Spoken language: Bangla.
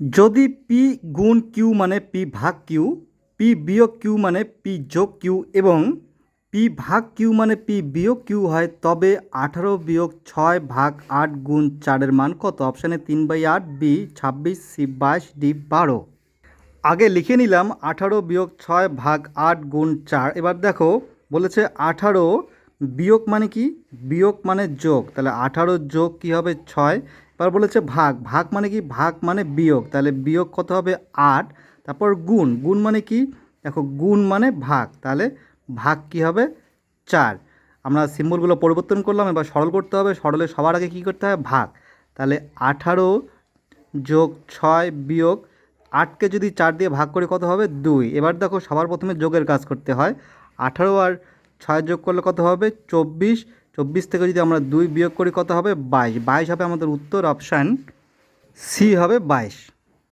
যদি পি গুণ কিউ মানে পি ভাগ কিউ পি বিয়োগ কিউ মানে পি যোগ কিউ এবং পি ভাগ কিউ মানে পি বিয়োগ কিউ হয়, তবে আঠারো বিয়োগ ছয় ভাগ আট গুণ চারের মান কত? অপশানে তিন বাই আট বি ছাব্বিশ সি বাইশ ডি বারো। আগে লিখে নিলাম আঠারো বিয়োগ ছয় ভাগ আট গুণ চার। এবার দেখো, বলেছে আঠারো বিয়োগ মানে কি? বিয়োগ মানে যোগ। তাহলে আঠারো যোগ কী হবে? ছয়। এবার বলেছে ভাগ ভাগ মানে কি? ভাগ মানে বিয়োগ। তাহলে বিয়োগ কত হবে? আট। তারপর গুণ গুণ মানে কি? দেখো, গুণ মানে ভাগ। তাহলে ভাগ কি হবে? চার। আমরা সিম্বলগুলো পরিবর্তন করলাম, এবার সরল করতে হবে। সরলে সবার আগে কী করতে হবে ভাগ। তাহলে আঠারো যোগ ছয় বিয়োগ আটকে যদি চার দিয়ে ভাগ করে কত হবে? দুই। এবার দেখো, সবার প্রথমে যোগের কাজ করতে হয়। আঠারো আর ছয় যোগ করলে কত হবে? চব্বিশ। চব্বিশ থেকে যদি আমরা দুই বিয়োগ করি কত হবে বাইশ? বাইশ হবে আমাদের উত্তর অপশান সি হবে বাইশ।